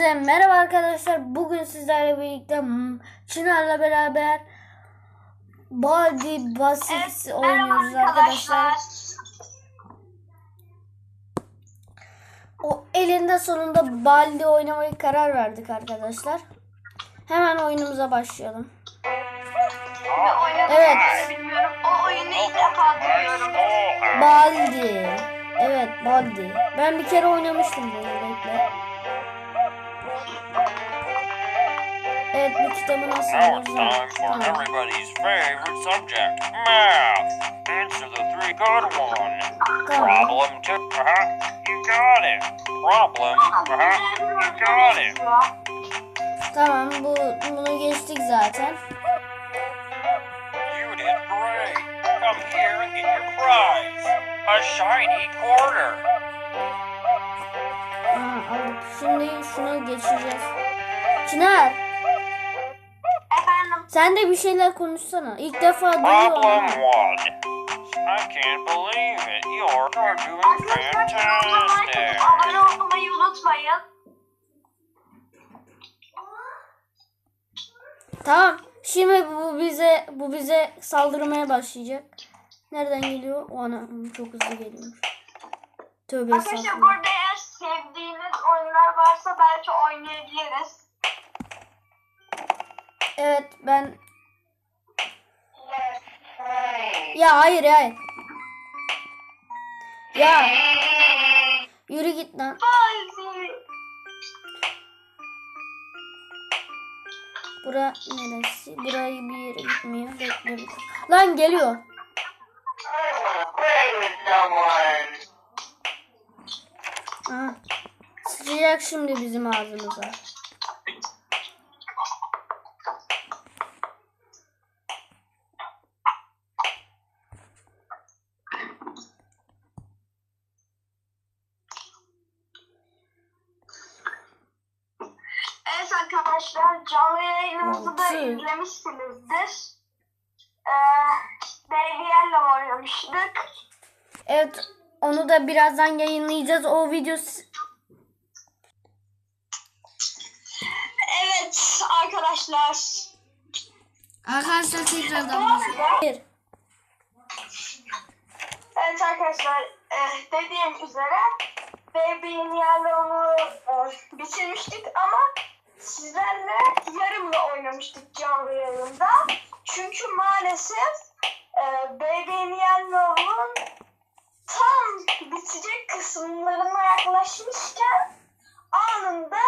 Hepinize merhaba arkadaşlar. Bugün sizlerle birlikte Çınar'la beraber Baldi Basit oynuyoruz arkadaşlar. O elinde sonunda Baldi oynamaya karar verdik arkadaşlar. Hemen oyunumuza başlayalım. Evet. bilmiyorum. O oyunu ilk defa. Baldi. Evet Baldi. Ben bir kere oynamıştım bunu Evet bu Now it's time for Tamam. everybody's favorite subject, math. Answer the three good one. Tamam. Problem two. Uh-huh. You got it. Problem. Uh-huh. You got it. come on but bu bunu geçtik zaten. You did great. Come here and get your prize. A shiny quarter. Aldık. Şimdi şunu geçeceğiz. Çınar. Sen de bir şeyler konuşsana. İlk defa duyuyorum. Problem one. I can't believe it. You're, doing fantastic. abone olmayı unutmayın. Tamam. Şimdi bu bize bu bize saldırmaya başlayacak. Nereden geliyor? O ana çok hızlı geliyor. Tövbe Arkadaşlar burada eğer sevdiğiniz oyunlar varsa belki oynayabiliriz. Evet ben Ya hayır hayır. Ya yürü git lan. Bura neresi? Burayı bir yere gitmiyor. Bekle bir. Lan geliyor. Aha. Sıçacak şimdi bizim ağzımıza. Evet arkadaşlar canlı yayınımızı da izlemişsinizdir. Ee, Baby'lerle oynamıştık. Evet onu da birazdan yayınlayacağız. O video Evet arkadaşlar. Arkadaşlar tekrardan Bir. Evet arkadaşlar e, dediğim üzere Baby'nin yerle onu e, bitirmiştik ama sizlerle yarımla oynamıştık canlı yayında. Çünkü maalesef e, yerle onun tam bitecek kısımlarına yaklaşmışken anında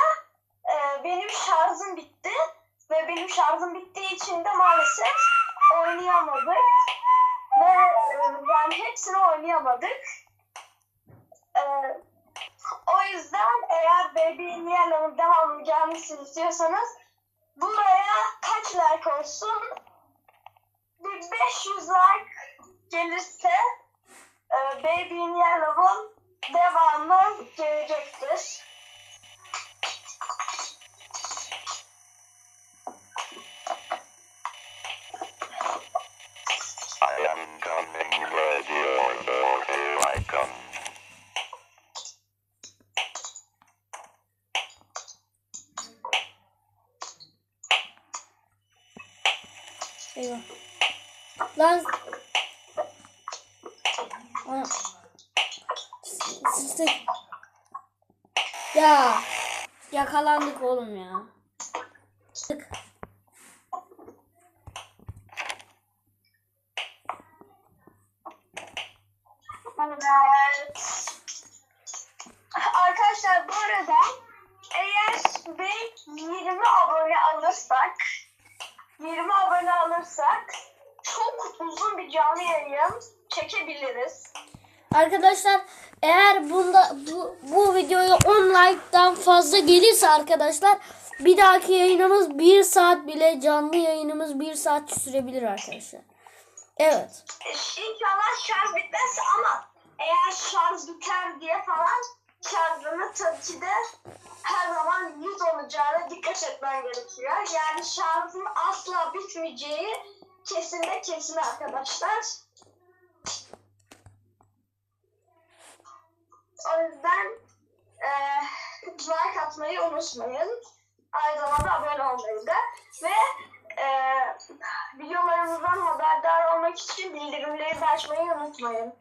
e, benim şarjım bitti ve benim şarjım bittiği için de maalesef oynayamadık ve e, yani hepsini oynayamadık. E, o yüzden eğer Baby Niela'nın devamını gelmesini istiyorsanız buraya kaç like olsun? Bir 500 like gelirse e, Baby Niela'nın devamı gelecektir. Eyvah. Lan. Aa. Sıçtık. Ya. Yakalandık oğlum ya. Sık. Arkadaşlar bu arada eğer bir 20 abone alırsak 20 abone alırsak çok uzun bir canlı yayın çekebiliriz. Arkadaşlar eğer bunda bu, bu videoya 10 like'dan fazla gelirse arkadaşlar bir dahaki yayınımız 1 saat bile canlı yayınımız 1 saat sürebilir arkadaşlar. Evet. İnşallah şarj bitmez ama eğer şarj biter diye falan şarjını tabii ki de her zaman 100 olacağına dikkat etmen gerekiyor. Yani şarjın asla bitmeyeceği kesin de kesin arkadaşlar. O yüzden eee like atmayı unutmayın. Aynı zamanda abone olmayı da. Ve e, videolarımızdan haberdar olmak için bildirimleri açmayı unutmayın.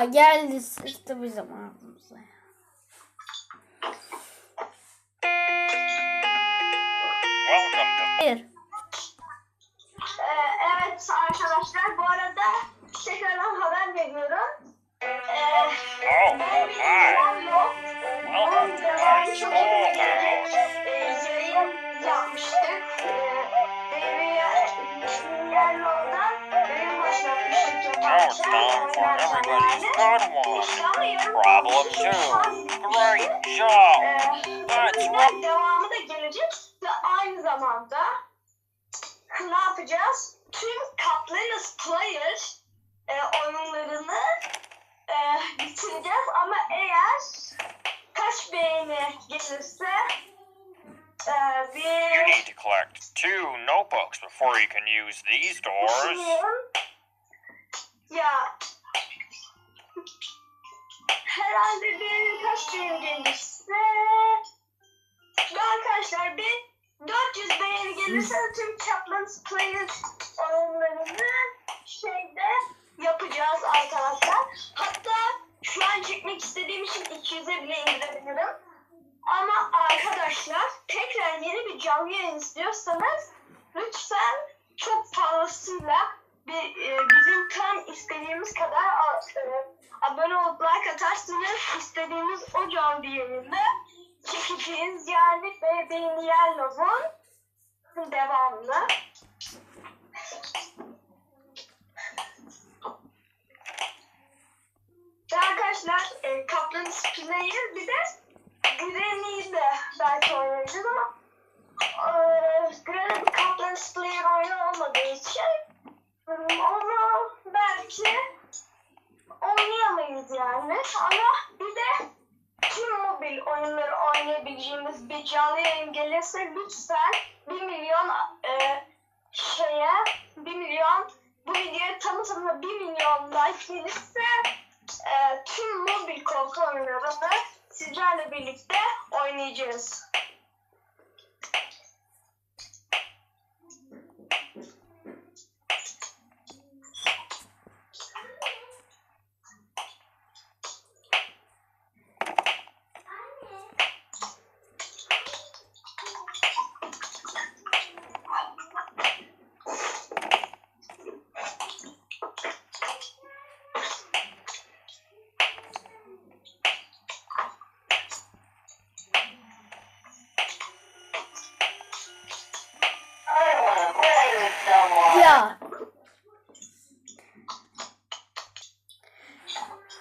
Ya geldi sıçtı bizim ağzımıza. Welcome to Hayır. e, evet arkadaşlar bu arada tekrardan haber veriyorum. E, Oh, benim bir hi. videom yok. Welcome Now it's time for everybody's good one. Problem two. Great job. That's Ee, right. devamı da gelecek ve aynı zamanda ne yapacağız? Tüm Kaplanız Player e, oyunlarını e, bitireceğiz ama eğer kaç beğeni gelirse e, You need to collect two notebooks before you can use these doors. Ya herhalde bir kaç beğeni gelirse arkadaşlar bir 400 beğeni gelirse tüm Kaplan's Player oyunlarını şeyde yapacağız arkadaşlar. Hatta şu an çekmek istediğim için 200'e bile indirebilirim. Ama arkadaşlar tekrar yeni bir canlı yayın istiyorsanız istediğimiz kadar abone olup like atarsınız. istediğimiz o canlı yayında çekeceğiz yani Baby Yellow'un devamlı. Ve arkadaşlar e, Kaplan Player bir de Granny'i de belki oynayacağız ama e, Granny Kaplan Player oyunu olmadığı için e, belki oynayamayız yani. Ama bir de tüm mobil oyunları oynayabileceğimiz bir canlı yayın gelirse lütfen 1 milyon e, şeye 1 milyon bu videoya tamı tamına 1 milyon like gelirse e, tüm mobil korku oyunlarını sizlerle birlikte oynayacağız.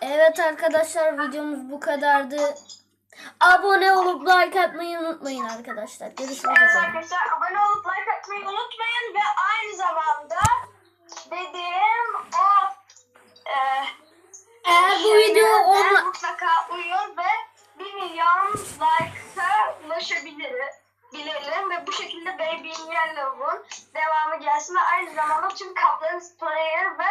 Evet arkadaşlar videomuz bu kadardı. Abone olup like atmayı unutmayın arkadaşlar. Görüşmek Evet üzere. arkadaşlar abone olup like atmayı unutmayın ve aynı zamanda dediğim o e, Eğer bu video onla- mutlaka uyun ve 1 milyon like'a ulaşabiliriz. Bilelim ve bu şekilde Baby in Yellow'un devamı gelsin ve aynı zamanda tüm Kaplan's Player ve